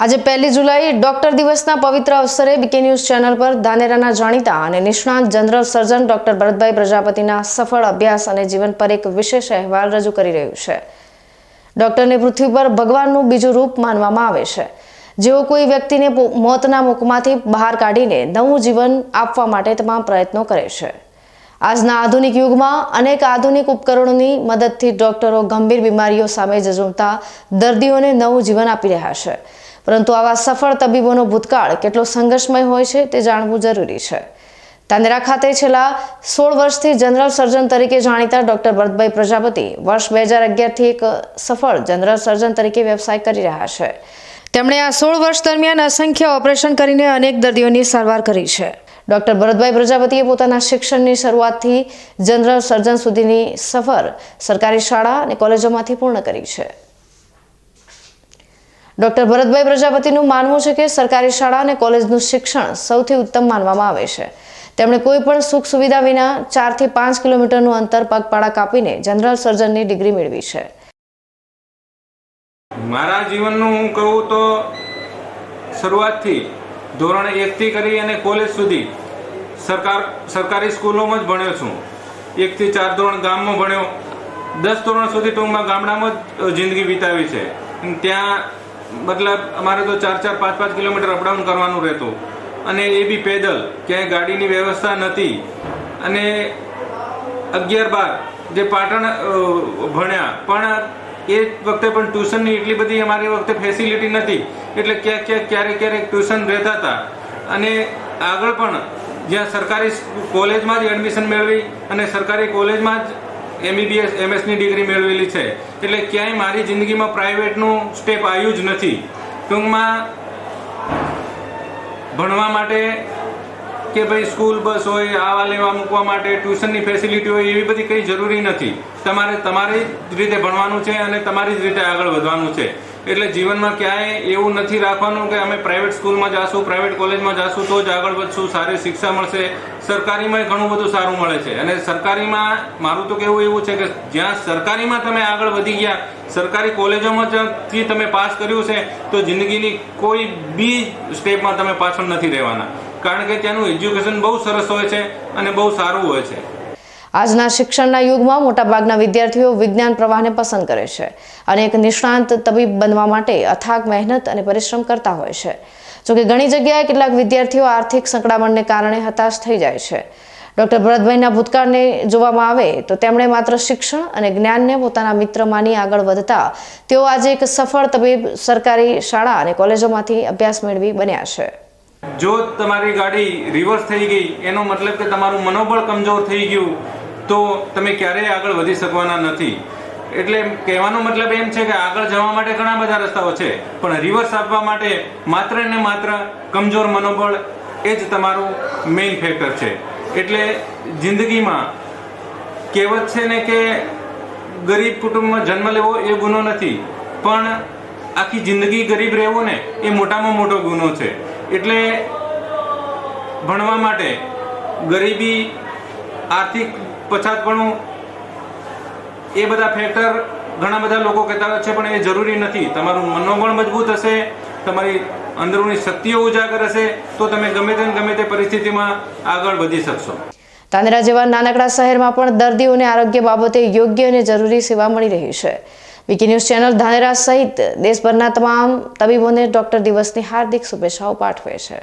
આજે પહેલી જુલાઈ ડોક્ટર દિવસના પવિત્ર અવસરે બીકે ન્યૂઝ ચેનલ પર ધાનેરાના જાણીતા અને નિષ્ણાંત જનરલ સર્જન ડોક્ટર ભરતભાઈ પ્રજાપતિના સફળ અભ્યાસ અને જીવન પર એક વિશેષ અહેવાલ રજૂ કરી રહ્યું છે. ડોક્ટરને પૃથ્વી પર ભગવાનનું બીજું રૂપ માનવામાં આવે છે. જેઓ કોઈ વ્યક્તિને મોતના મુખમાંથી બહાર કાઢીને નવું જીવન આપવા માટે તમામ પ્રયત્નો કરે છે. આજના આધુનિક યુગમાં અનેક આધુનિક ઉપકરણોની મદદથી ડોક્ટરો ગંભીર બીમારીઓ સામે જજુમતા દર્દીઓને નવું જીવન આપી રહ્યા છે. પરંતુ આવા સફળ તબીબોનો ભૂતકાળ કેટલો સંઘર્ષમય હોય છે તે જાણવું જરૂરી છે. તાંદેરા ખાતે છેલ્લા સોળ વર્ષથી જનરલ સર્જન તરીકે જાણીતા ડોક્ટર ભરતભાઈ પ્રજાપતિ વર્ષ બે હજાર અગિયારથી એક સફળ જનરલ સર્જન તરીકે વ્યવસાય કરી રહ્યા છે. તેમણે આ સોળ વર્ષ દરમિયાન અસંખ્ય ઓપરેશન કરીને અનેક દર્દીઓની સારવાર કરી છે. ડોક્ટર ભરતભાઈ પ્રજાપતિએ પોતાના શિક્ષણની શરૂઆતથી જનરલ સર્જન સુધીની સફર સરકારી શાળા અને કોલેજોમાંથી પૂર્ણ કરી છે. ડોક્ટર ભરતભાઈ પ્રજાપતિનું માનવું છે કે સરકારી શાળા અને કોલેજનું શિક્ષણ સૌથી ઉત્તમ માનવામાં આવે છે. તેમણે કોઈ પણ સુખ સુવિધા વિના ચારથી પાંચ કિલોમીટરનું અંતર પગપાળા કાપીને જનરલ સર્જનની ડિગ્રી મેળવી છે. મારા જીવનનું હું કહું તો શરૂઆતથી ધોરણ એકથી કરી અને કોલેજ સુધી સરકાર, સરકારી સ્કૂલોમાં જ ભણ્યો છું. એકથી ચાર ધોરણ ગામમાં ભણ્યો. દસ ધોરણ સુધી ટૂંકમાં ગામડામાં જ જિંદગી વિતાવી છે. ત્યાં મતલબ અમારે તો ચાર ચાર, પાંચ પાંચ કિલોમીટર અપડાઉન કરવાનું રહેતું. અને એ બી પેદલ, ક્યાંય ગાડીની વ્યવસ્થા નથી. અને અગિયાર બાર જે પાટણ ભણ્યા, પણ એ વખતે પણ ટ્યુશનની એટલી બધી અમારી વખતે ફેસિલિટી નથી. એટલે ક્યાંક ક્યાંક, ક્યારેક ક્યારેક ટ્યુશન રહેતા હતા. અને આગળ પણ જ્યાં સરકારી કોલેજમાં જ એડમિશન મેળવી અને સરકારી કોલેજમાં જ એમબીબીએસ એમએસની ડિગ્રી મેળવેલી છે. એટલે ક્યાંય મારી જિંદગીમાં પ્રાઇવેટનું સ્ટેપ આવ્યું જ નથી. ટૂંકમાં ભણવા માટે કે ભાઈ સ્કૂલ, બસ હોય, આવા લેવા મૂકવા માટે, ટ્યુશનની ફેસિલિટી હોય, એવી બધી કંઈ જરૂરી નથી. તમારે, તમારી જ રીતે ભણવાનું છે અને તમારી જ રીતે આગળ વધવાનું છે. એટલે જીવનમાં ક્યાંય એવું નથી રાખવાનું કે અમે પ્રાઇવેટ સ્કૂલમાં જાશું પ્રાઇવેટ કોલેજમાં જાશું તો જ આગળ વધશું, સારી શિક્ષા મળશે. સરકારીમાં ઘણું બધું સારું મળે છે. અને સરકારીમાં મારું તો કહેવું એવું છે કે જ્યાં સરકારીમાં તમે આગળ વધી ગયા, સરકારી કોલેજોમાં જ થી તમે પાસ કર્યું છે, તો જિંદગીની કોઈ બી સ્ટેપમાં તમે પાછળ નથી રહેવાના. કારણ કે ત્યાંનું એજ્યુકેશન બહુ સરસ હોય છે અને બહુ સારું હોય છે. આજના શિક્ષણના યુગમાં મોટાભાગના વિદ્યાર્થીઓ વિજ્ઞાન પ્રવાહને પસંદ કરે છે અને એક નિષ્ણાંત તબીબ બનવા માટે અથાગ મહેનત અને પરિશ્રમ કરતા હોય છે. જોકે ઘણી જગ્યાએ કેટલાક વિદ્યાર્થીઓ આર્થિક સંકળામણને કારણે હતાશ થઈ જાય છે. ડૉક્ટર ભરતભાઈના ભૂતકાળને જોવામાં આવે તો તેમણે માત્ર શિક્ષણ અને જ્ઞાનને પોતાના મિત્ર માની આગળ વધતા તેઓ આજે એક સફળ તબીબ સરકારી શાળા અને કોલેજોમાંથી અભ્યાસ મેળવી બન્યા છે. જો તમારી ગાડી રિવર્સ થઈ ગઈ, એનો મતલબ કે તમારું મનોબળ કમજોર થઈ ગયું તો તમે ક્યારેય આગળ વધી શકવાના નથી. એટલે કહેવાનો મતલબ એમ છે કે આગળ જવા માટે ઘણા બધા રસ્તાઓ છે, પણ રિવર્સ આપવા માટે માત્ર ને માત્ર કમજોર મનોબળ એ જ તમારું મેઇન ફેક્ટર છે. એટલે જિંદગીમાં કહેવત છે ને કે ગરીબ કુટુંબમાં જન્મ લેવો એ ગુનો નથી, પણ આખી જિંદગી ગરીબ રહેવો ને એ મોટામાં મોટો ગુનો છે. એટલે ભણવા માટે ગરીબી આર્થિક પછાતપણું એ બધા ફેક્ટર ઘણા બધા લોકો કહેતા હોય છે, પણ એ જરૂરી નથી. તમારું મનોબળ મજબૂત હશે, તમારી અંદરૂની શક્તિઓ ઉજાગર હશે, તો તમે ગમે તે ગમે તે પરિસ્થિતિમાં આગળ વધી શકશો. તાંદરા જેવા નાનકડા શહેરમાં પણ દર્દીઓને આરોગ્ય બાબતે યોગ્ય અને જરૂરી સેવા મળી રહી છે. વિકી ન્યૂઝ ચેનલ ધાનેરા સહિત દેશભરના તમામ તબીબોને ડોક્ટર દિવસની હાર્દિક શુભેચ્છાઓ પાઠવે છે.